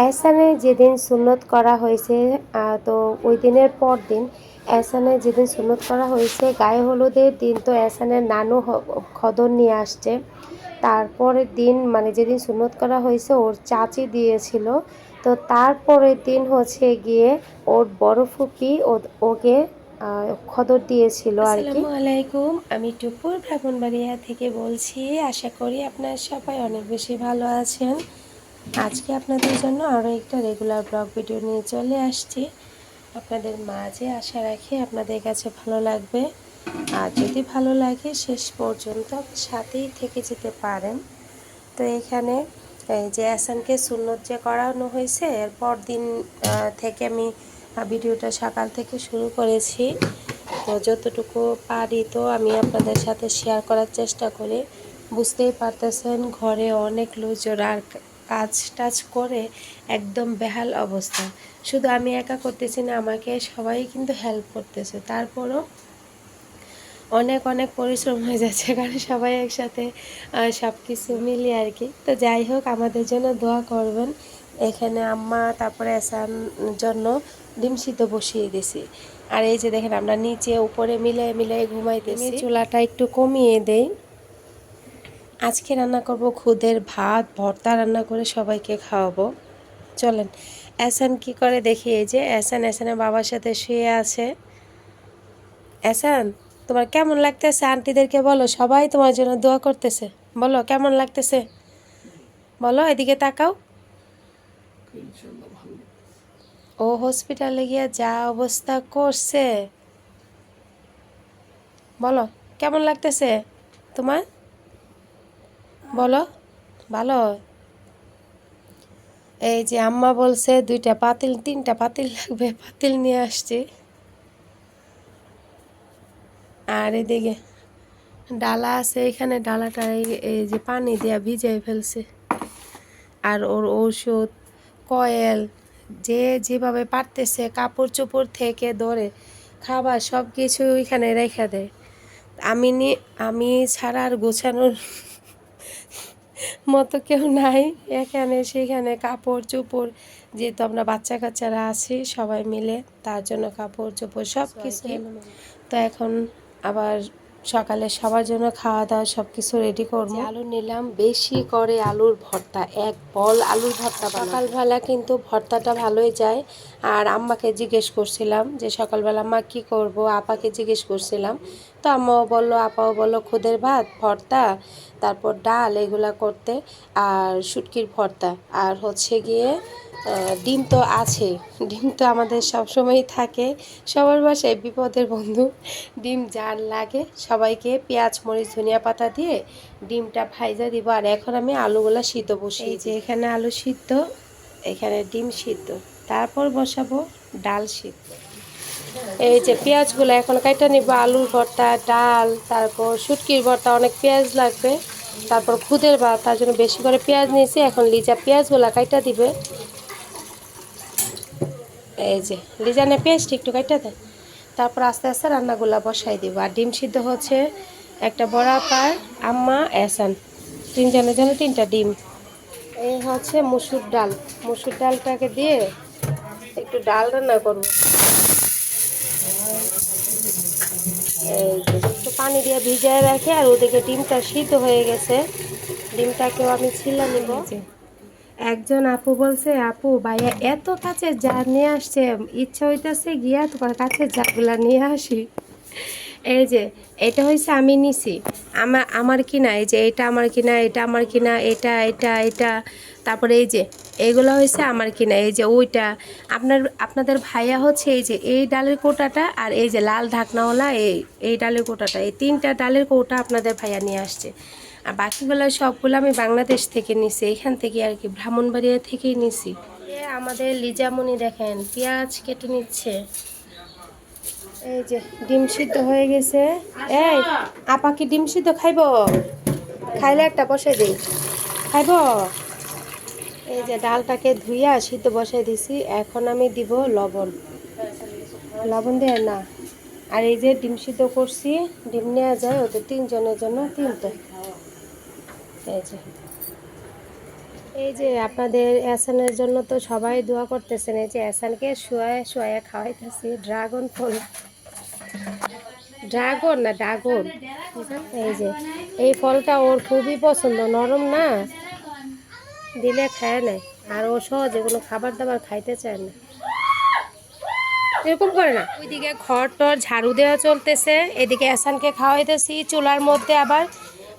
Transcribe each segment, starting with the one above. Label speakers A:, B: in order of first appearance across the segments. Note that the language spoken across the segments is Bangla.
A: এহসানে যেদিন সুন্নত করা হয়েছে তো ওই দিনের পর দিন এহসানে যেদিন সুন্নত করা হয়েছে, গায়ে হলুদের দিন তো এহসানের নানু খদর নিয়ে আসছে। তারপরের দিন মানে যেদিন সুন্নত করা হয়েছে, ওর চাচি দিয়েছিল। তো তারপরের দিন হচ্ছে গিয়ে ওর বড় ফুপি ওকে খদর দিয়েছিল আর কি।
B: আলাইকুম। আমি টুপুর ব্রাহ্মণবাড়িয়া থেকে বলছি। আশা করি আপনার সবাই অনেক বেশি ভালো আছেন। আজকে আপনাদের জন্য আরও একটা রেগুলার ব্লগ ভিডিও নিয়ে চলে আসছি। আপনাদের মাঝে আশা রাখি আপনাদের কাছে ভালো লাগবে। আর যদি ভালো লাগে, শেষ পর্যন্ত সাথেই থেকে যেতে পারেন। তো এখানে যে আসানকে সুন্নত যে করানো হয়েছে, এরপর দিন থেকে আমি ভিডিওটা সকাল থেকে শুরু করেছি। তো যতটুকু পারি তো আমি আপনাদের সাথে শেয়ার করার চেষ্টা করি। বুঝতেই পারতেছেন, ঘরে অনেক লোকজন আর কাজ টাজ করে একদম বেহাল অবস্থা। শুধু আমি একা করতেছি না, আমাকে সবাই কিন্তু হেল্প করতেছে। তারপরও অনেক অনেক পরিশ্রম হয়ে যাচ্ছে, কারণ সবাই একসাথে সব কিছু মিলিয়ে আর কি। তো যাই হোক, আমাদের জন্য দোয়া করবেন। এখানে আম্মা, তারপরে আসার জন্য ডিম সিদ্ধ বসিয়ে দিছি। আর এই যে দেখেন, আমরা নিচে উপরে মিলে মিলে ঘুমাইতেছি। চুলাটা একটু কমিয়ে দেই। আজকে রান্না করব খুদের ভাত, ভর্তা রান্না করে সবাইকে খাওয়াবো। চলেন এসান কি করে দেখি এই যে এসান এসানের বাবার সাথে শুয়ে আছে। এসান তোমার কেমন লাগতেছে? আন্টিদেরকে বলো, সবাই তোমার জন্য দোয়া করতেছে। বলো, কেমন লাগতেছে? বলো, এদিকে তাকাও। ও হসপিটালে গিয়ে যা অবস্থা করছে। বলো, কেমন লাগতেছে তোমার? বলো। ভালো? এই যে আম্মা বলছে দুইটা পাতিল, তিনটা পাতিল লাগবে, পাতিল নিয়ে আসছি। আর এদিকে ডালা আছে, এখানে ডালাটা এই- যে পানি দিয়া ভিজাই ফেলছে। আর ওর ঔষধ, কয়েল, যে যেভাবে পারতেছে কাপড় চোপড় থেকে ধরে খাবার সব কিছু ওইখানে রেখে দেয়। আমি নি, আমি ছাড়া আর গোছানোর মতো কেউ নাই। এখানে, সেখানে কাপড় চোপড়, যেহেতু আমরা বাচ্চা কাচ্চারা আছি সবাই মিলে, তার জন্য কাপড় চোপড় সব কিছু তো এখন আবার সকালে সবার জন্য খাওয়া দাওয়া সব কিছু রেডি করব। আলু নিলাম বেশি করে আলুর ভর্তা এক বল আলুর ভর্তা সকালবেলা কিন্তু ভর্তাটা ভালোই যায়। আর আম্মাকে জিজ্ঞেস করছিলাম যে সকালবেলা মা কি করব আপাকে জিজ্ঞেস করছিলাম। তো আম্মাও বলল আপাও বলল খুদের ভাত ভর্তা তারপর ডাল এগুলা করতে আর শুটকির ভর্তা। আর হচ্ছে গিয়ে ডিম তো আছে। ডিম তো আমাদের সবসময়ই থাকে। সবার বাসায় বিপদের বন্ধু। ডিম যার লাগে সবাইকে পেঁয়াজ মরিচ ধনিয়া পাতা দিয়ে ডিমটা ভাইজা দিব। আর এখন আমি আলুগুলা সিদ্ধ এই যে এখানে আলু সিদ্ধ এখানে ডিম সিদ্ধ। তারপর বসাবো ডাল সিদ্ধ। এই যে পেঁয়াজগুলো এখন কাইটা নিব। আলুর ভর্তা ডাল তারপর শুটকির ভর্তা অনেক পেঁয়াজ লাগবে। তারপর খুদের ভাত তার জন্য বেশি করে পেঁয়াজ নিয়েছি। এখন লিজা পেঁয়াজগুলো কাইটা দিবে। এই যে লিজানে পেস্ট একটু কাইটা দেয় তারপর আস্তে আস্তে রান্নাগুলো বসাই দিব। আর ডিম সিদ্ধ হচ্ছে একটা বড়া পার আম্মা এসান তিনজনের জন্য তিনটা ডিম। এই হচ্ছে মুসুর ডাল। মুসুর ডালটাকে দিয়ে একটু ডাল রান্না করব। এই একটু পানি দিয়ে ভিজায় রাখে, আর ওদিকে ডিমটা সিদ্ধ হয়ে গেছে। ডিমটাকেও আমি ছিলা নিব। একজন আপু বলছে, আপু, ভাইয়া, এত কাছে যা নিয়ে আসছে, ইচ্ছা হইতেছে গিয়া তোমার কাছে যাগুলা নিয়ে আসি। এই যে, এটা হয়েছে আমি নিছি। আমার আমার কিনা, এই যে, এটা আমার কিনা, এটা আমার কিনা, এটা এটা এটা। তারপরে এই যে, এগুলো হয়েছে আমার কিনা, এই যে, ওইটা। আপনার, আপনাদের ভাইয়া হচ্ছে এই যে, এই ডালের কোটাটা আর এই যে, লাল ঢাকনাওয়ালা, এই এই ডালের কোটাটা। এই তিনটা ডালের কোটা আপনাদের ভাইয়া নিয়ে আসছে। আর বাকিগুলো সবগুলো আমি বাংলাদেশ থেকে নিছি। এখান থেকে আর কি ব্রাহ্মণবাড়িয়া থেকেই নিছি। আমাদের লিজামণি দেখেন, পেঁয়াজ কেটে নিচ্ছে। এই যে ডিম সিদ্ধ হয়ে গেছে। এই, আপা কি ডিম সিদ্ধ খাইব? খাইলে একটা বসে দিই। খাইব? এই যে ডালটাকে ধুইয়া সিদ্ধ বসাই দিছি। এখন আমি দিব লবণ। লবণ দেয় না। আর এই যে ডিম সিদ্ধ করছি, ডিম নেওয়া যায়, ওদের তিনজনের জন্য তিনটে। এই যে এই যে আপনাদের এসানের জন্য তো সবাই দোয়া করতেছেন, এই যে এসানকে শুয়ে শুয়ে খাওয়াইতেছি। ড্রাগন ফল। ড্রাগন না ড্রাগন এই যে, এই ফলটা ওর খুবই পছন্দ। নরম না? দিলে খায় না। আর ও সহজে কোনো খাবার দাবার খাইতে চায় না। এরকম করে না। ওইদিকে ঘর টর ঝাড়ু দেওয়া চলতেছে। এদিকে এসানকে খাওয়াইতেছি। চুলার মধ্যে আবার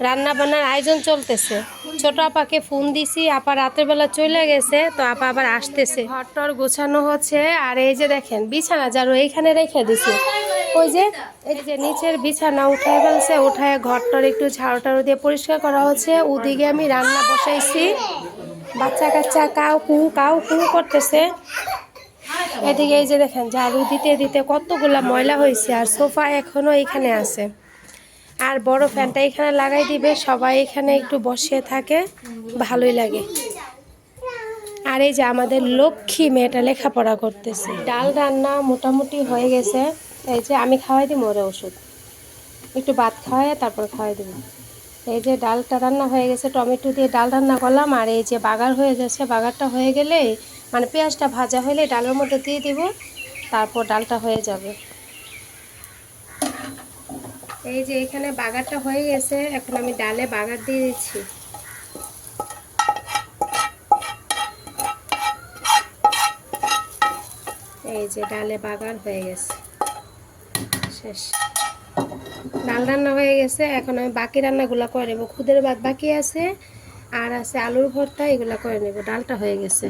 B: রান্না বান্নার আয়োজন চলতেছে। ছোট আপাকে ফোন দিছি, আপা রাতের বেলা চলে গেছে, তো আপা আবার আসতেছে। ঘর টর গোছানো হচ্ছে, আর এই যে দেখেন, বিছানা ঝাড়ু এইখানে রেখে দিছি। ওই যে, এই যে নিচের বিছানা উঠায় ফেলছে, উঠায় ঘর টর একটু ঝাড়ু টাড়ু দিয়ে পরিষ্কার করা হচ্ছে। ওদিকে আমি রান্না বসাইছি। বাচ্চা কাচ্চা কাউ কু কাউ কু করতেছে। এদিকে এই যে দেখেন, ঝাড়ু দিতে দিতে কতগুলা ময়লা হয়েছে, আর সোফা এখনও এখানে আছে। আর বড় ফ্যানটা এখানে লাগাই দিবে। সবাই এখানে একটু বসে থাকে, ভালোই লাগে। আর এই যে আমাদের লক্ষ্মী মেয়েটা লেখাপড়া করতেছে। ডাল রান্না মোটামুটি হয়ে গেছে। এই যে আমি খাওয়াই দিই মোরে ওষুধ। একটু ভাত খাওয়াই, তারপর খাওয়াই দিব। এই যে ডালটা রান্না হয়ে গেছে, টমেটো দিয়ে ডাল রান্না করলাম। আর এই যে বাগার হয়ে যাচ্ছে, বাগারটা হয়ে গেলে মানে পেঁয়াজটা ভাজা হলে ডালের মধ্যে দিয়ে দিব, তারপর ডালটা হয়ে যাবে। এই যে এখানে বাগারটা হয়ে গেছে, এখন আমি ডালে বাগার দিয়ে দিচ্ছি। এই যে ডালে বাগার হয়ে গেছে। শেষ। ডাল রান্না হয়ে গেছে, এখন আমি বাকি রান্নাগুলো করে নেব। খুদের ভাত বাকি আছে, আর আছে আলুর ভর্তা, এগুলো করে নেব। ডালটা হয়ে গেছে।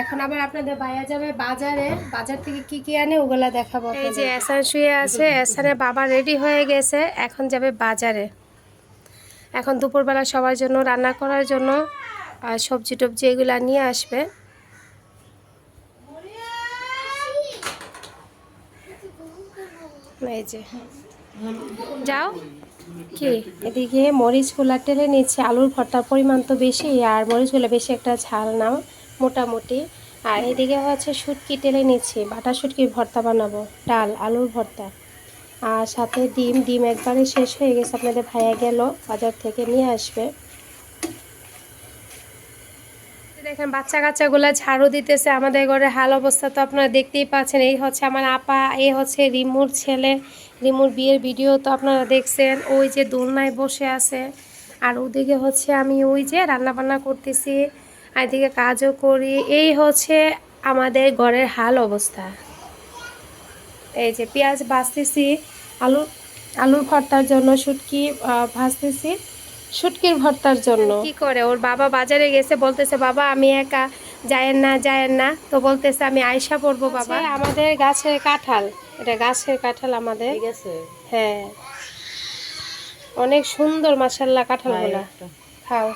B: এখন আবার আপনাদের বাইরে যাবে বাজারে। বাজার থেকে কি কি আনে ওগুলা দেখাবো এই যে এসান শুয়ে আছে এসানের বাবা রেডি হয়ে গেছে এখন যাবে বাজারে। এখন দুপুরবেলা সবার জন্য রান্না করার জন্য আর সবজি টবজি এগুলা নিয়ে আসবে। এই যে। যাও। কি? এদিকে মরিচ মরিচগুলা টেলে নিচ্ছে আলুর ভর্তার পরিমাণ তো বেশি আর মরিচ মরিচগুলো বেশি একটা ঝাল না। মোটামুটি। আর এদিকে হচ্ছে শুটকি টেলে নিচ্ছি, বাটা শুটকির ভর্তা বানাবো, ডাল, আলুর ভর্তা। আর সাথে ডিম ডিম একবারে শেষ হয়ে গেছে, আপনাদের ভাইয়া গেল বাজার থেকে নিয়ে আসবে। দেখেন, বাচ্চা কাচ্চাগুলো ঝাড়ু দিতেছে, আমাদের ঘরে হাল অবস্থা তো আপনারা দেখতেই পাচ্ছেন। এই হচ্ছে আমার আপা এই হচ্ছে রিমুর ছেলে। রিমুর বিয়ের ভিডিও তো আপনারা দেখছেন, ওই যে দোলনায় বসে আছে। আর ওদিকে হচ্ছে আমি ওই যে রান্না বান্না করতেছি। আর এদিকে কাজও করি। এই হচ্ছে আমাদের ঘরের হাল অবস্থা। এই যে পেঁয়াজ ভাজতেছি আলু আলুর ভর্তার জন্য শুটকি ভাজতেছি শুটকির ভর্তার জন্য। কি করে? ওর বাবা বাজারে গেছে বলতেছে বাবা আমি একা যায়েন না যায়েন না। তো বলতেছে আমি আয়সা পড়ব বাবা। আমাদের গাছের কাঁঠাল। এটা গাছের কাঁঠাল আমাদের। হ্যাঁ। অনেক সুন্দর মাসাল্লাহ কাঁঠালগুলা। খাও।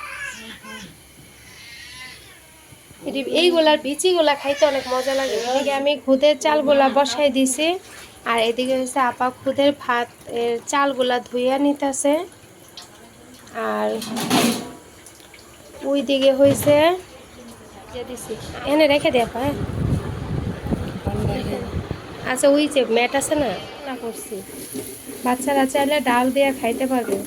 B: এটি- এইগুলার বিচিগুলা খাইতে অনেক মজা লাগে। এদিকে আমি খুদের চালগুলা বসাই দিছি, আর এদিকে হচ্ছে আপা খুদের ভাত, এর চালগুলা ধুইয়া নিতেছে। আর ওই দিকে হয়েছে এনে রেখে দে আপা হ্যাঁ? আচ্ছা ওই যে ম্যাট আছে না না করছি। বাচ্চারা চাইলে ডাল দিয়ে খাইতে পারবে।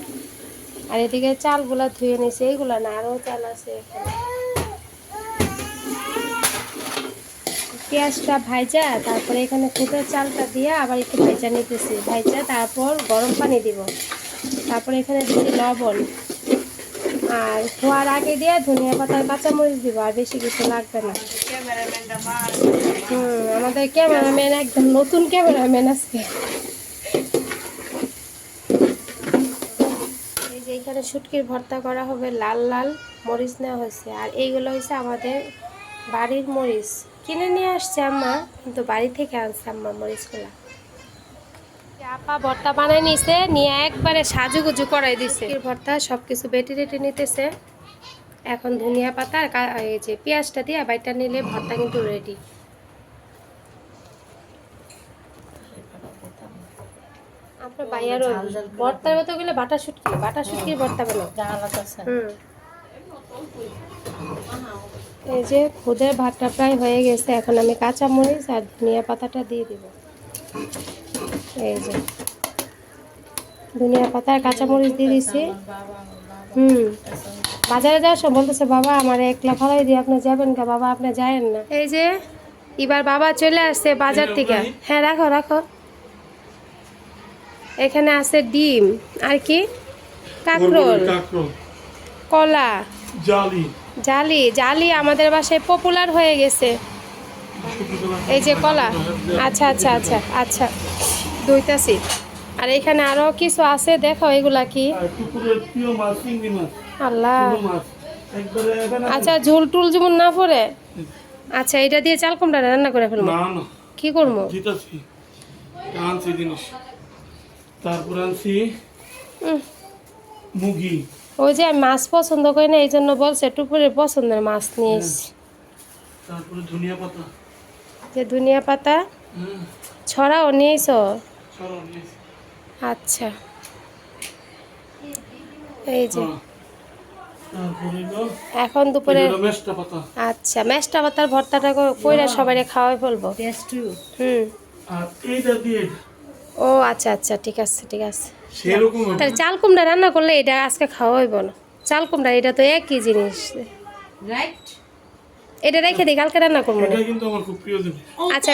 B: আর এদিকে চালগুলা ধুয়ে নিছে, এইগুলা না আরও চাল আছে এখানে। পেঁয়াজটা ভাইজা, তারপরে এখানে খুদের চালটা দিয়ে আবার একটু ভাইজা নিতেছি। ভাইজা তারপর গরম পানি দিব। তারপরে এখানে দিচ্ছি লবণ। আর খোয়ার আগে দিয়ে ধনিয়া পাতার কাঁচামরিচ দিব, আর বেশি কিছু লাগবে না। হুম, আমাদের ক্যামেরাম্যান একদম নতুন ক্যামেরাম্যান আজকে। এই যে এখানে শুটকির ভর্তা করা হবে, লাল লাল মরিচ নেওয়া হয়েছে। আর এইগুলো হয়েছে আমাদের বাড়ির মরিচ। কিনে নিয়ে আসছে আম্মা কিন্তু বাড়ি থেকে আনছে আম্মা মরিচগুলা। আপা ভর্তা বানাই নিছে নিয়ে একবারে সাজুগুজু করাই দিছে। ভর্তা সব কিছু বেটে রেটে নিতেছে। এখন ধনিয়া পাতা আর এই যে পেঁয়াজটা দিয়ে বাইটা নিলে ভর্তা কিন্তু রেডি আপনার বাইয়ারও ভর্তার মতো গেলে বাটা শুটকি বাটা শুটকির ভর্তা বানাও। হুম। এই যে খুদের ভাতটা প্রায় হয়ে গেছে এখন আমি কাঁচা মরিচ আর ধনিয়া পাতাটা দিয়ে দিব। এই যে ধনিয়া পাতা আর কাঁচা মরিচ দিয়ে দিছি। হুম বাজারে যাওয়ার সময় বলতেছে বাবা আমার একলা ফালাই দিয়ে আপনি যাবেন কা? বাবা আপনি যায়েন না। এই যে এবার বাবা চলে আসছে বাজার থেকে। হ্যাঁ রাখো রাখো। এখানে আছে ডিম আর কি? কাঁকরোল।
C: কাঁকরোল।
B: কলা।
C: জালি।
B: জালি জালি আমাদের বাসায় পপুলার হয়ে গেছে। এই যে কলা। আচ্ছা আচ্ছা আচ্ছা আচ্ছা। দুইটাছি আর এখানে আরও কিছু আছে দেখো এগুলা কি? আল্লাহ। আচ্ছা ঝোল টুল যেমন না পড়ে? আচ্ছা এটা দিয়ে চাল কুমড়া রান্না করে ফেলব। কি করব?
C: জিতাছি। আনছি জিনিস তারপর আনছি মুগি।
B: ওই যে আমি মাছ পছন্দ করি না এই জন্য বলছে টুপুরের পছন্দের মাছ নিয়ে এসছি
C: তারপরে ধনিয়া পাতা।
B: যে ধনিয়া পাতা? ছড়াও নিয়েছ? আচ্ছা। এই যে।
C: হ্যাঁ।
B: এখন দুপুরে আচ্ছা মেষ্টা পাতার ভর্তাটা কইরা সবাই খাওয়াই ফেলব। হুম।
C: আর এইটা দিয়ে
B: ও আচ্ছা আচ্ছা ঠিক আছে ঠিক আছে। তাহলে চাল কুমড়া রান্না করলে এটা আজকে খাওয়াইব না। চাল কুমড়া এটা তো একই জিনিস। এটা রেখে দিই কালকে রান্না করব না।
C: এটা কিন্তু আমার খুব প্রিয় জিনিস।
B: আচ্ছা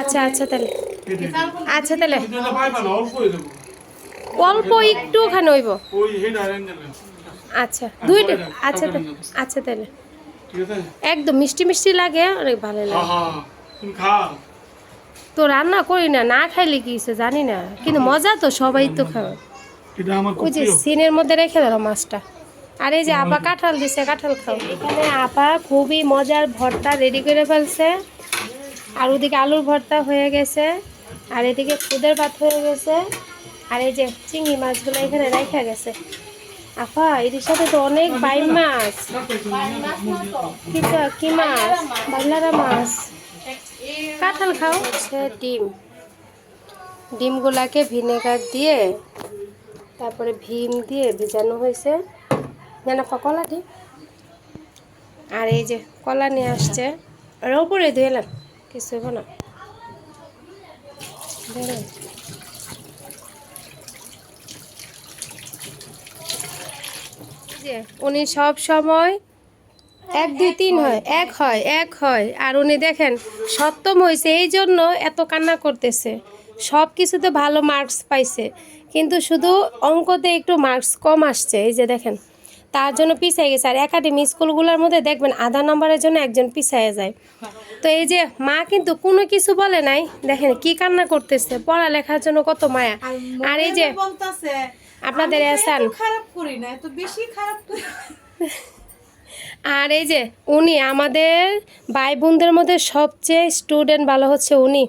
B: আচ্ছা আচ্ছা তাহলে। আচ্ছা তাহলে।
C: এটা অল্প
B: একটু ওখানে হইব।
C: ওই হেডা
B: আচ্ছা দুইটা আচ্ছা আচ্ছা তাহলে।
C: ঠিক আছে?
B: একদম মিষ্টি মিষ্টি লাগে অনেক ভালো
C: হ্যাঁ
B: লাগে
C: হ্যাঁ তুমি খাও।
B: তো রান্না করি না না খাইলে কি হইছে জানি না কিন্তু মজা তো সবাই তো খাবে ওই যে সিনের মধ্যে রেখে দিল মাছটা। আর এই যে আপা কাঁঠাল দিছে কাঁঠাল খাও। এখানে আপা খুবই মজার ভর্তা রেডি করে ফেলছে। আর ওদিকে আলুর ভর্তা হয়ে গেছে। আর এদিকে খুদের ভাত হয়ে গেছে। আর এই যে চিংড়ি মাছগুলো এখানে রেখে গেছে। আপা এদের সাথে তো অনেক বাইম মাছ। কি মাছ? বাংলারা মাছ। কাঁঠাল খাও। হচ্ছে ডিম। ডিমগুলাকে ভিনেগার দিয়ে, তারপরে ভীম দিয়ে ভেজানো হয়েছে। জানা কলা ডিম আর এই যে কলা নিয়ে আসছে। আর ওপরে ধুয়ে এলাম, কিছু হইব না। উনি সব সময় এক দুই তিন হয়। এক হয় এক হয়। আর উনি দেখেন সপ্তম হয়েছে এই জন্য এত কান্না করতেছে। সব কিছুতে ভালো মার্কস পাইছে। কিন্তু শুধু অঙ্কতে একটু মার্কস কম আসছে। এই যে দেখেন তার জন্য পিছিয়ে গেছে। আর একাডেমি স্কুলগুলোর মধ্যে দেখবেন আধা নম্বরের জন্য একজন পিছিয়ে যায়। তো এই যে মা কিন্তু কোনো কিছু বলে নাই। দেখেন কি কান্না করতেছে পড়ালেখার জন্য কত মায়া। আর এই যে আপনাদের এসান
D: খারাপ করি না এত বেশি খারাপ করি।
B: আর এই যে উনি আমাদের ভাই বোনদের মধ্যে সবচেয়ে স্টুডেন্ট ভালো হচ্ছে উনি।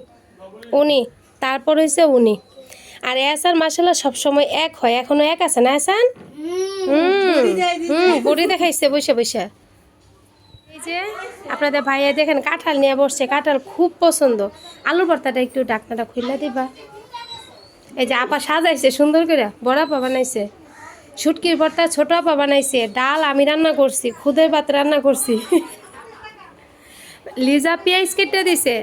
B: উনি তারপর হয়েছে উনি। আর এসান মাসাল্লাহ সবসময় এক হয়। এখনও এক আছে না এসান হুম হুম বড়ি দেখাইছে বসে বসে। এই যে আপনাদের ভাইয়া দেখেন কাঁঠাল নিয়ে বসছে। কাঁঠাল খুব পছন্দ। আলুর ভর্তাটা একটু ডাকনাটা খুললে দিবা। এই যে আপা সাজাইছে সুন্দর করে। বড় আপা বানাইছে। শুটকির ভর্তা ছোট আপা বানাইছে, ডাল আমি রান্না করছি, খুদের ভাত রান্না করছি। লিজা পেঁয়াজ কেটে দিছে,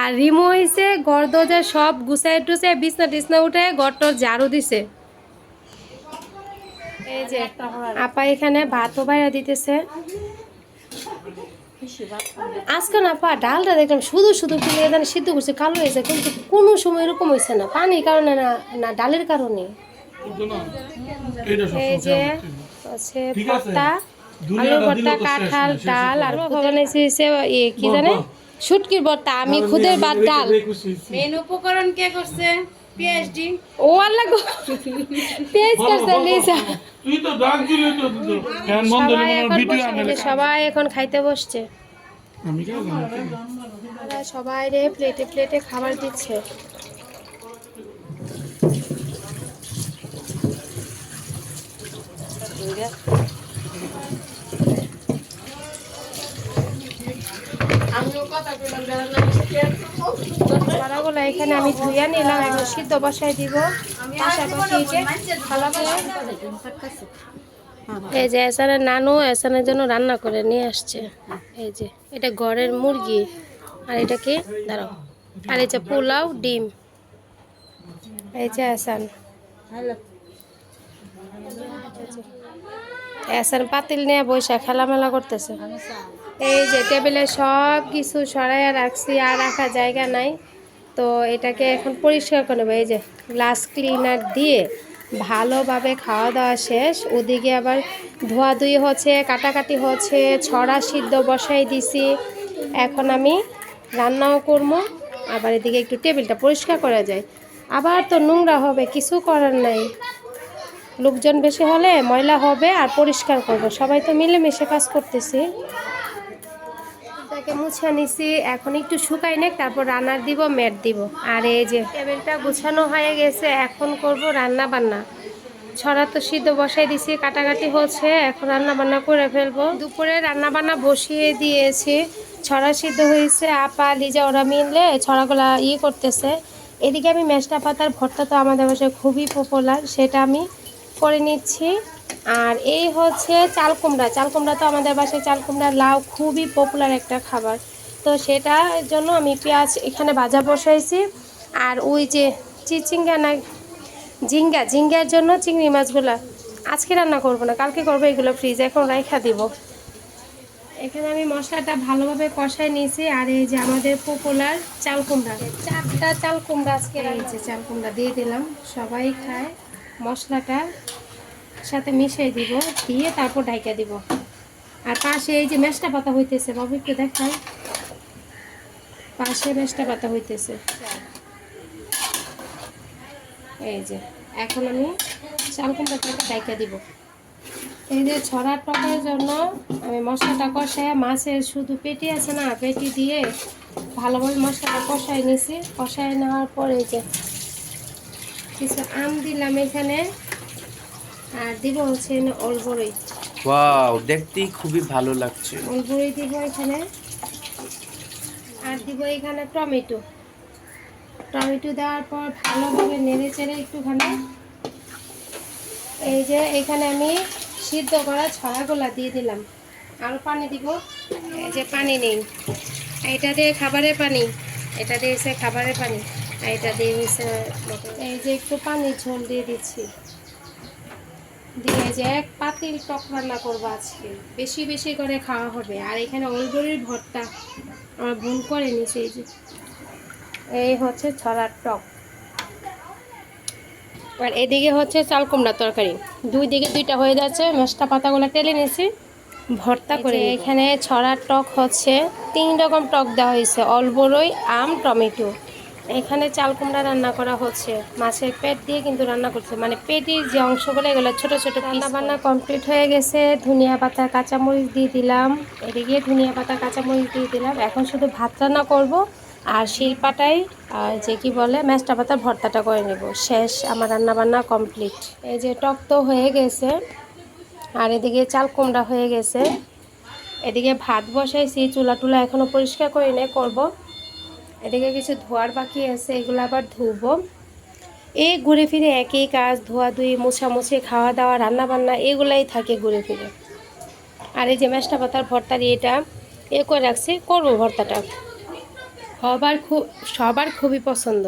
B: আর রিমো হয়েছে ঘর দরজা সব গুছাই টুছে বিছনা টিছনা উঠে ঘরটর ঝাড়ু দিছে। এই যে আপা এখানে ভাতও বাইরা দিতেছে। আজকে না পা ডালটা দেখলাম শুধু শুধু কিনে সিদ্ধ করছে, কালো হয়েছে, কিন্তু কোনো সময় এরকম হয়েছে না। পানির কারণে না না, ডালের কারণে। এই যে
C: আছে।
B: ভর্তা আলু ভর্তা কাঁঠাল ডাল আর বানাইছে ইয়ে কি জানে শুটকির ভর্তা আমি খুদের ভাত ডাল।
D: মেন উপকরণ কে করছে? পিএইচডি।
B: ও আল্লাহ গো। পেঁয়াজ কাটছে লিজা
C: তুই তো ডাক দিলে তো তো ফ্যান
B: সবাই এখন
C: ভিডিও
B: বসে সবাই এখন খাইতে বসছে।
C: আমি
B: সবাই রে প্লেটে প্লেটে খাবার দিচ্ছে। বড়াগুলো এখানে আমি ধুইয়া নিলাম এখন সিদ্ধ বসাই দিব। পাশাপাশি এই যে থালা এই যে এসানের নানু এসানের জন্য রান্না করে নিয়ে আসছে। এই যে এটা ঘরের মুরগি। আর এটা কি? দাঁড়াও। আর এই যে পোলাও ডিম। এই যে এসান। এসান পাতিল নিয়ে বৈশা খেলামেলা করতেছে। এই যে টেবিলে সব কিছু সরাইয়া রাখছি, আর রাখার জায়গা নাই। তো এটাকে এখন পরিষ্কার করে নেব। এই যে গ্লাস ক্লিনার দিয়ে ভালোভাবে খাওয়া দাওয়া শেষ। ওদিকে আবার ধোয়াধুয়ি হচ্ছে, কাটাকাটি হচ্ছে, ছড়া সিদ্ধ বসাই দিছি। এখন আমি রান্নাও করব, আবার এদিকে একটু টেবিলটা পরিষ্কার করা যায়। আবার তো নোংরা হবে, কিছু করার নাই। লোকজন বেশি হলে ময়লা হবে আর পরিষ্কার করব। সবাই তো মিলেমিশে কাজ করতেছি। তাকে মুছে নিছি, এখন একটু শুকাই নেক, তারপর রান্নার দিব, ম্যাট দিব। আর এই যে টেবিলটা গুছানো হয়ে গেছে, এখন করব রান্না বান্না ছড়া তো সিদ্ধ বসাই দিছি, কাটাকাটি হচ্ছে, এখন রান্না বান্না করে ফেলব। দুপুরে রান্না বান্না বসিয়ে দিয়েছি, ছড়া সিদ্ধ হয়েছে, আপা, লিজা, ওরা মিললে ছড়াগুলা ইয়ে করতেছে। এদিকে আমি মেশটা পাতার ভর্তা তো আমাদের বাসায় খুবই পপুলার সেটা আমি করে নিচ্ছি। আর এই হচ্ছে চাল কুমড়া চাল কুমড়া তো আমাদের বাসায় চাল কুমড়া লাউ খুবই পপুলার একটা খাবার। তো সেটার জন্য আমি পেঁয়াজ এখানে ভাজা বসাইছি। আর ওই যে চিচিঙ্গা না, ঝিঙ্গা, ঝিঙ্গার জন্য চিংড়ি মাছগুলা। আজকে রান্না করব না, কালকে করব এগুলো ফ্রিজে এখন রাইখা দিব। এখানে আমি মশলাটা ভালোভাবে কষাই নিয়েছি। আর এই যে আমাদের পপুলার চাল কুমড়া চারটা চাল কুমড়া আজকে এই চাল দিয়ে দিলাম, সবাই খায়। মশলাটা সাথে মিশিয়ে দিব, দিয়ে তারপর ঢাইকা দিব। আর পাশে এই যে মেশটা পাতা হইতেছে, বাবু একটু দেখায় পাশে মেশটা পাতা হইতেছে। এই যে, এখন আমি চাল কুমড়াটাকে ডাইকা দিব। এই যে ছড়ার টকের জন্য আমি মশলাটা কষায় মাছের শুধু পেটি আছে না, পেটি দিয়ে ভালোভাবে মশলাটা কষাই নিছি। কষাই নেওয়ার পর এই যে কিছু আম দিলাম এখানে। আর দিব হচ্ছে অলবরই
E: ওয়াও দেখতেই খুবই ভালো লাগছে।
B: অলবরই দিব এখানে। আর দিব এখানে টমেটো। টমেটো দেওয়ার পর ভালোভাবে নেড়ে চেড়ে একটুখানি। এই যে এখানে আমি সিদ্ধ করা ছড়াগুলা দিয়ে দিলাম। আরও পানি দিব। এই যে পানি নেই। এটা দিয়ে খাবারের পানি। এটা দিয়েছে খাবারের পানি। এটা দিয়ে হয়েছে এই যে একটু পানি ঝোল দিয়ে দিচ্ছি। দিয়ে যে এক পাতিল টক রান্না করব আজকে। বেশি বেশি করে খাওয়া হবে। আর এখানে ওলবরির ভর্তা আমার বোন করে নিছে এই যে। এই হচ্ছে ছড়ার টক। আর এদিকে হচ্ছে চাল কুমড়ার তরকারি। দুই দিকে দুইটা হয়ে যাচ্ছে। মেশটা পাতাগুলো টেলে নিয়েছি। ভর্তা করে এখানে ছড়ার টক হচ্ছে। তিন রকম টক দেওয়া হয়েছে। অলবরই আম টমেটো। এখানে চাল কুমড়া রান্না করা হচ্ছে। মাছের পেট দিয়ে কিন্তু রান্না করছে। মানে পেটির যে অংশগুলো, এগুলো ছোট ছোট রান্না বান্না কমপ্লিট হয়ে গেছে। ধনিয়া পাতা, কাঁচামরিচ দিয়ে দিলাম। এদিকে ধনিয়া পাতা, কাঁচামরিচ দিয়ে দিলাম। এখন শুধু ভাত রান্না করব। আর শিলপাটাই যে কি বলে ম্যাচটা পাতার ভর্তাটা করে নেব। শেষ আমার রান্না বান্না কমপ্লিট এই যে টক তো হয়ে গেছে। আর এদিকে চাল কুমড়া হয়ে গেছে। এদিকে ভাত বসাইছি। চুলা টুলা এখনও পরিষ্কার করে নে করব। এদিকে কিছু ধোয়ার বাকি আছে, এগুলো আবার ধুবো। এই ঘুরে ফিরে একই কাজ ধোয়াধুয়ি মোছামুছি, খাওয়া দাওয়া রান্না বান্না এগুলাই থাকে ঘুরে ফিরে। আর এই যে মেষ্টা পাতার ভর্তার এটা এ করে রাখছি, করব ভর্তাটা। সবার খুব সবার খুবই পছন্দ।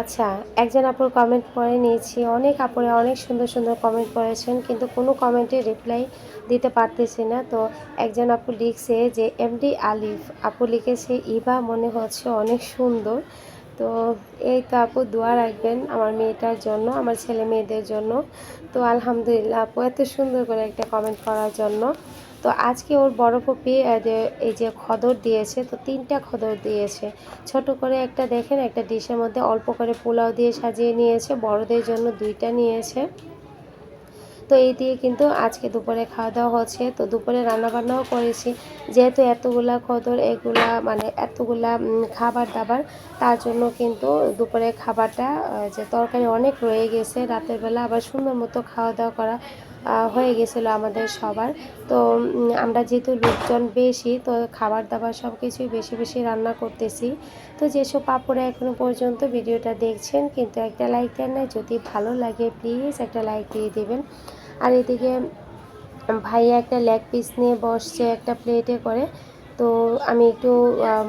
B: আচ্ছা একজন আপুর কমেন্ট পড়ে নিয়েছি, অনেক আপুরে অনেক সুন্দর সুন্দর কমেন্ট করেছেন, কিন্তু কোনো কমেন্টে রিপ্লাই দিতে পারতেছি না। তো একজন আপু লিখছে যে, এমডি আলিফ, আপু লিখেছে ইবা মনে হচ্ছে অনেক সুন্দর। তো এই তো আপু, দোয়া রাখবেন আমার মেয়েটার জন্য, আমার ছেলে মেয়েদের জন্য। তো আলহামদুলিল্লাহ আপু, এত সুন্দর করে একটা কমেন্ট করার জন্য। তো আজকে ওর বড় পপি এই যে খদর দিয়েছে, তো তিনটা খদর দিয়েছে। ছোট করে একটা দেখেন, একটা ডিশের মধ্যে অল্প করে পোলাও দিয়ে সাজিয়ে নিয়েছে, বড়দের জন্য দুইটা নিয়েছে। তো এই দিয়ে কিন্তু আজকে দুপুরে খাওয়া দাওয়া হচ্ছে। তো দুপুরে রান্নাবান্নাও করেছি। যেহেতু এতগুলা খদর এগুলা মানে এতগুলা খাবার দাবার তার জন্য কিন্তু দুপুরে খাবারটা যে তরকারি অনেক রয়ে গেছে। রাতের বেলা আবার সুন্দর মতো খাওয়া দাওয়া করা হয়ে গেছিল আমাদের সবার। তো আমরা যেহেতু লোকজন বেশি, তো খাবার দাবার সব কিছুই বেশি বেশি রান্না করতেছি। তো যেসব পাপড়ে এখনও পর্যন্ত ভিডিওটা দেখছেন, কিন্তু একটা লাইক দেন না যদি ভালো লাগে, প্লিজ একটা লাইক দিয়ে দিবেন। আর এদিকে ভাইয়া একটা লেগ পিস নিয়ে বসছে একটা প্লেটে করে। তো আমি একটু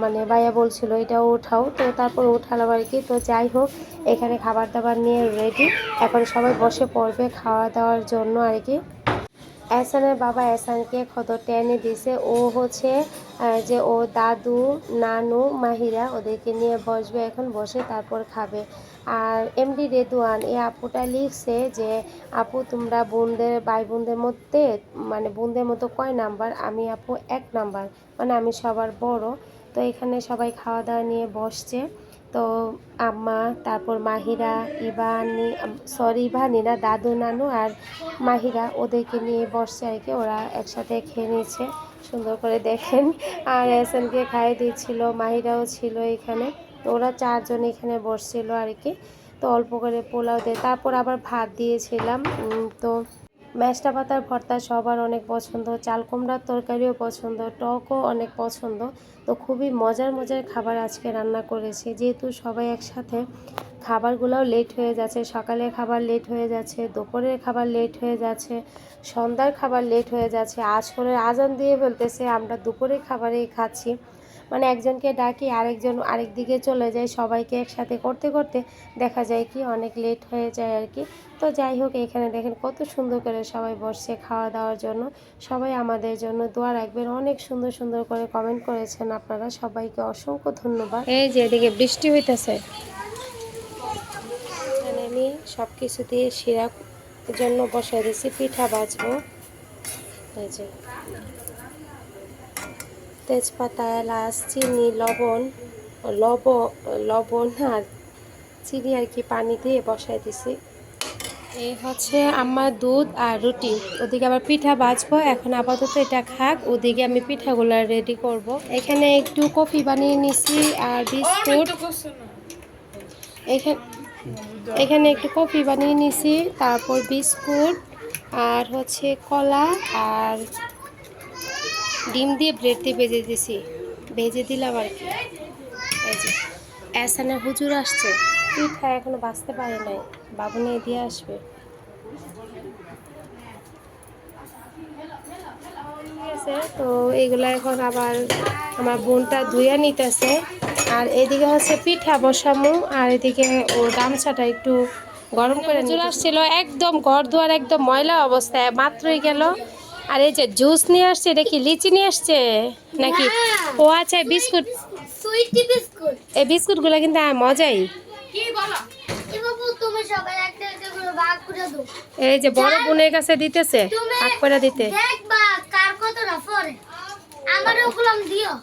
B: মানে ভাইয়া বলছিল, এটাও ওঠাও তো তারপর উঠালাম আর কি। তো যাই হোক, এখানে খাবার দাবার নিয়ে রেডি এখন সবাই বসে পড়বে খাওয়া দাওয়ার জন্য আর কি। এহসানের বাবা এহসানকে ক্ষত টেনে দিছে। ও হচ্ছে যে ও দাদু, নানু, মাহিরা ওদেরকে নিয়ে বসবে এখন, বসে তারপর খাবে। আর এমডি রেদুয়ান, এই আপুটা লিখছে যে, আপু, তোমরা বোনদের ভাই বোনদের মধ্যে মানে বোনদের মতো কয় নাম্বার? আমি আপু এক নাম্বার মানে আমি সবার বড়। তো এখানে সবাই খাওয়া দাওয়া নিয়ে বসছে। তো আম্মা, তারপর মাহিরা ইবানি সরি ইবানি না, দাদু, নানু আর মাহিরা ওদেরকে নিয়ে বসছে আর কি। ওরা একসাথে খেয়ে নিচ্ছে সুন্দর করে দেখেন। আর এসএনকে খাইয়ে দিচ্ছিল মাহিরাও ছিল এখানে। তো ওরা চারজন এখানে বসছিল আর কি। তো অল্প করে পোলাও দিয়ে, তারপর আবার ভাত দিয়েছিলাম। তো ম্যাশটা পাতার ভর্তা সবার অনেক পছন্দ চাল কুমড়ার তরকারিও পছন্দ, টকও অনেক পছন্দ। তো খুবই মজার মজার খাবার আজকে রান্না করেছি। যেহেতু সবাই একসাথে খাবারগুলোও লেট হয়ে যাচ্ছে, সকালের খাবার লেট হয়ে যাচ্ছে, দুপুরের খাবার লেট হয়ে যাচ্ছে, সন্ধ্যার খাবার লেট হয়ে যাচ্ছে, আজ করে আজান দিয়ে ফেলতেছে, আমরা দুপুরের খাবারেই খাচ্ছি। মানে একজনকে ডাকি, আরেকজন আরেক দিকে চলে যায়, সবাইকে একসাথে করতে করতে দেখা যায় কি অনেক লেট হয়ে যায় আর কি। তো যাই হোক, এখানে দেখেন কত সুন্দর করে সবাই বসছে খাওয়া দাওয়ার জন্য। সবাই আমাদের জন্য দোয়া রাখবেন। অনেক সুন্দর সুন্দর করে কমেন্ট করেছেন আপনারা। সবাইকে অসংখ্য ধন্যবাদ। এই যে এদিকে বৃষ্টি হইতেছে। সব কিছু দিয়ে শিরা জন্য বসাই দিয়েছি পিঠা বাজবো। এই যে। তেজপাতা এলাচ চিনি লবণ লব লবণ আর চিনি আর কি পানি দিয়ে বসাই দিছি এই হচ্ছে আমার দুধ আর রুটি। ওদিকে আবার পিঠা বাজবো এখন আপাতত এটা খাক ওদিকে আমি পিঠাগুলো রেডি করব। এখানে একটু কফি বানিয়ে নিছি আর বিস্কুট। এখানে এখানে একটু কফি বানিয়ে নিছি, তারপর বিস্কুট, আর হচ্ছে কলা, আর ডিম দিয়ে ব্রেড দিয়ে ভেজে দিছি। ভেজে দিলাম আর কি। এসানের হুজুর আসছে। তুই পিঠা এখনও বাঁচতে পারে নাই। বাবু নিয়ে দিয়ে আসবে। তো এগুলা এখন আবার আমার বোনটা ধুইয়া নিতেছে। আর এদিকে হচ্ছে পিঠা বসামু আর এদিকে ও গামছাটা একটু গরম করে চলে আসছিল একদম ঘর দুয়ার একদম ময়লা অবস্থায় মাত্রই গেল। আর এই যে জুস নিয়ে আসছে এটা কি লিচি নিয়ে আসছে নাকি? ও আচ্ছা বিস্কুট। এই বিস্কুটগুলো কিন্তু মজাই।
D: কি বলো?
F: এবাবু তুমি সবাই একটা একটা করে ভাগ করে দাও।
B: এই যে বড় বোনের কাছে দিতেছে ভাগ করে দিতে।
F: দিও।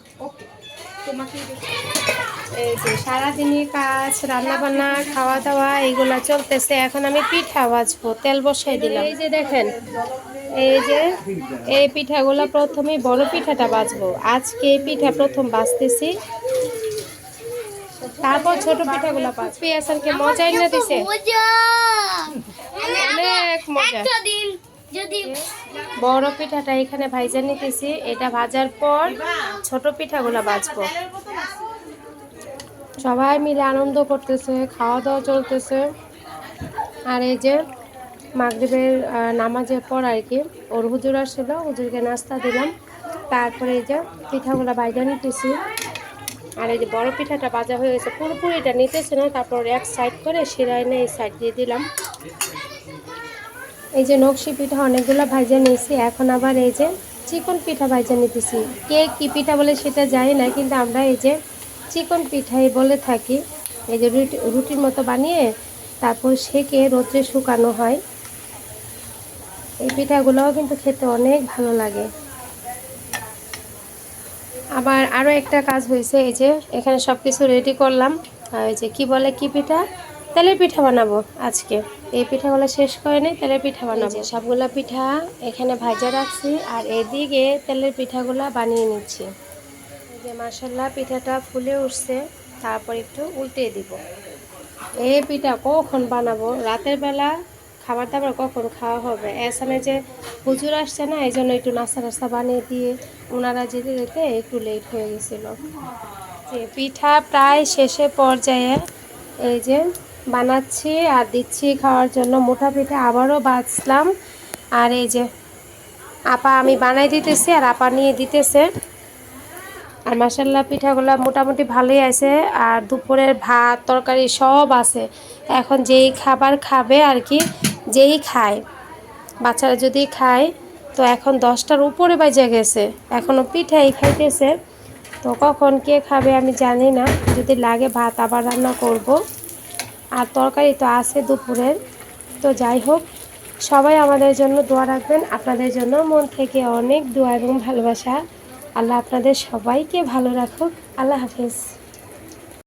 B: এই যে সারাদিনই কাজ রান্না বান্না খাওয়া দাওয়া এইগুলো চলতেছে। এখন আমি পিঠা ভাজবো তেল বসাই দিলাম। এই যে দেখেন এই যে এই পিঠাগুলো প্রথমে বড় পিঠাটা ভাজবো। আজকে এই পিঠা প্রথম ভাজতেছি। তারপর ছোট পিঠাগুলো ভাজবো। পেঁয়াজকে মজাই না দিছে?
F: মজা।
B: অনেক মজা। বড় পিঠাটা এখানে ভাইজা নিতেছি। এটা ভাজার পর ছোট পিঠাগুলো ভাজবো। সবাই মিলে আনন্দ করতেছে খাওয়া দাওয়া চলতেছে। আর এই যে মাগরিবের নামাজের পর আর কি, ওর হুজুর আসছিল, হুজুরকে নাস্তা দিলাম। তারপরে এই যে পিঠাগুলো ভাইজা নিতেছি। আর এই যে বড় পিঠাটা ভাজা হয়ে গেছে, পুরোপুরিটা নিতেছে না, তারপর এক সাইড করে শিরায় নিয়ে এই সাইড দিয়ে দিলাম। এই যে নকশি পিঠা অনেকগুলো ভাজা নিয়েছি, এখন আবার এই যে চিকন পিঠা ভাজা নিতেছি। কে কি পিঠা বলে সেটা জানি না, কিন্তু আমরা এই যে চিকন পিঠাই বলে থাকি। এই যে রুটি, রুটির মতো বানিয়ে তারপর সেকে রোদ্রে শুকানো হয়। এই পিঠাগুলোও কিন্তু খেতে অনেক ভালো লাগে। আবার আরও একটা কাজ হয়েছে, এই যে এখানে সব কিছু রেডি করলাম। আর এই যে কি বলে, কি পিঠা? তেলের পিঠা বানাবো আজকে। এই পিঠাগুলো শেষ করে নেই তেলের পিঠা বানাবো। সবগুলা পিঠা এখানে ভাজা রাখছি আর এদিকে তেলের পিঠাগুলা বানিয়ে নিচ্ছি। এই যে মাসাল্লাহ পিঠাটা ফুলে উঠছে তারপর একটু উল্টে দিব। এই পিঠা কখন বানাবো? রাতের বেলা খাবার দাবার কখন খাওয়া হবে? এসানে যে হুজুর আসছে না এই জন্য একটু নাস্তা নাস্তা বানিয়ে দিয়ে ওনারা যেতে যেতে একটু লেট হয়ে গেছিল। যে পিঠা প্রায় শেষে পর্যায়ে এই যে বানাচ্ছি আর দিচ্ছি খাওয়ার জন্য। মোটা পিঠে আবারও বাঁচলাম। আর এই যে আপা আমি বানাই দিতেছি আর আপা নিয়ে দিতেছে। আর মাসাল্লাহ পিঠাগুলো মোটামুটি ভালোই আছে। আর দুপুরের ভাত, তরকারি সব আছে। এখন যেই খাবার খাবে আর কি, যেই খায়। বাচ্চারা যদি খায়, তো এখন দশটার উপরে বাজে গেছে। এখনও পিঠাই খাইতেছে। তো কখন কে খাবে আমি জানি না। যদি লাগে ভাত আবার রান্না করব। আর তরকারি তো আছে দুপুরের। তো যাই হোক, সবাই আমাদের জন্য দোয়া রাখবেন। আপনাদের জন্য মন থেকে অনেক দোয়া এবং ভালোবাসা। আল্লাহ আপনাদের সবাইকে ভালো রাখুক। আল্লাহ হাফিজ।